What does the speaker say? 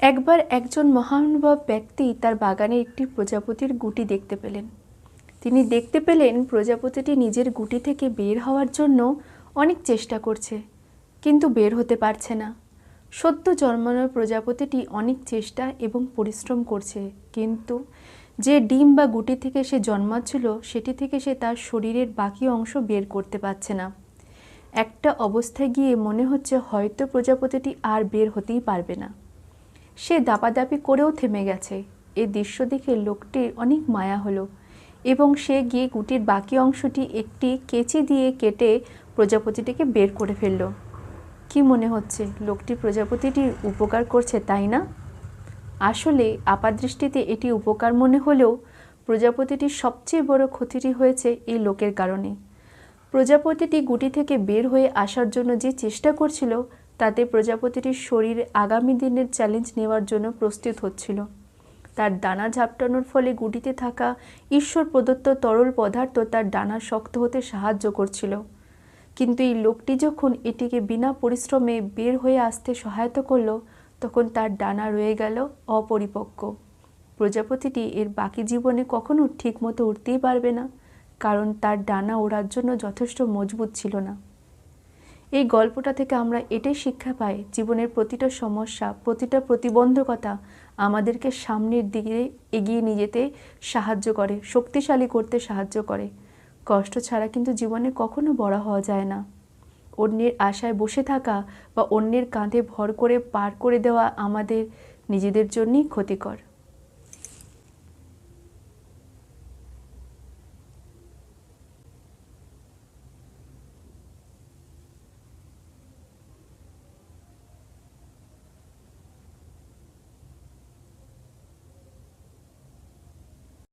একবার একজন মহানুভব ব্যক্তি তার বাগানে একটি প্রজাপতির গুটি দেখতে পেলেন। তিনি দেখতে পেলেন প্রজাপতিটি নিজের গুটি থেকে বের হওয়ার জন্য অনেক চেষ্টা করছে, কিন্তু বের হতে পারছে না। সদ্য জন্মানোর প্রজাপতিটি অনেক চেষ্টা এবং পরিশ্রম করছে, কিন্তু যে ডিম বা গুটি থেকে সে জন্মাচ্ছিল, সেটি থেকে সে তার শরীরের বাকি অংশ বের করতে পারছে না। একটা অবস্থায় গিয়ে মনে হচ্ছে হয়তো প্রজাপতিটি আর বের হতেই পারবে না। সে দাপাদাপি করেও থেমে গেছে। এ দৃশ্য দেখে লোকটির অনেক মায়া হলো এবং সে গিয়ে গুটির বাকি অংশটি একটি কেচি দিয়ে কেটে প্রজাপতিটিকে বের করে ফেলল। কি মনে হচ্ছে, লোকটি প্রজাপতিটির উপকার করছে তাই না? আসলে আপাদৃষ্টিতে এটি উপকার মনে হলেও প্রজাপতিটির সবচেয়ে বড় ক্ষতিটি হয়েছে এই লোকের কারণে। প্রজাপতিটি গুটি থেকে বের হয়ে আসার জন্য যে চেষ্টা করছিল তাতে প্রজাপতিটির শরীর আগামী দিনের চ্যালেঞ্জ নেওয়ার জন্য প্রস্তুত হচ্ছিল। তার ডানা ঝাপটানোর ফলে গুটিতে থাকা ঈশ্বর প্রদত্ত তরল পদার্থ তার ডানা শক্ত হতে সাহায্য করছিল। কিন্তু এই লোকটি যখন এটিকে বিনা পরিশ্রমে বের হয়ে আসতে সহায়তা করল, তখন তার ডানা রয়ে গেল অপরিপক্ক। প্রজাপতিটি এর বাকি জীবনে কখনো ঠিকমতো উঠতেই পারবে না, কারণ তার ডানা ওড়ার জন্য যথেষ্ট মজবুত ছিল না। এই গল্পটা থেকে আমরা এটাই শিক্ষা পাই, জীবনের প্রতিটা সমস্যা, প্রতিটা প্রতিবন্ধকতা আমাদেরকে সামনের দিকে এগিয়ে নিয়ে যেতে সাহায্য করে, শক্তিশালী করতে সাহায্য করে। কষ্ট ছাড়া কিন্তু জীবনে কখনো বড় হওয়া যায় না। অন্যের আশায় বসে থাকা বা অন্যের কাঁধে ভর করে পার করে দেওয়া আমাদের নিজেদের জন্যই ক্ষতিকর।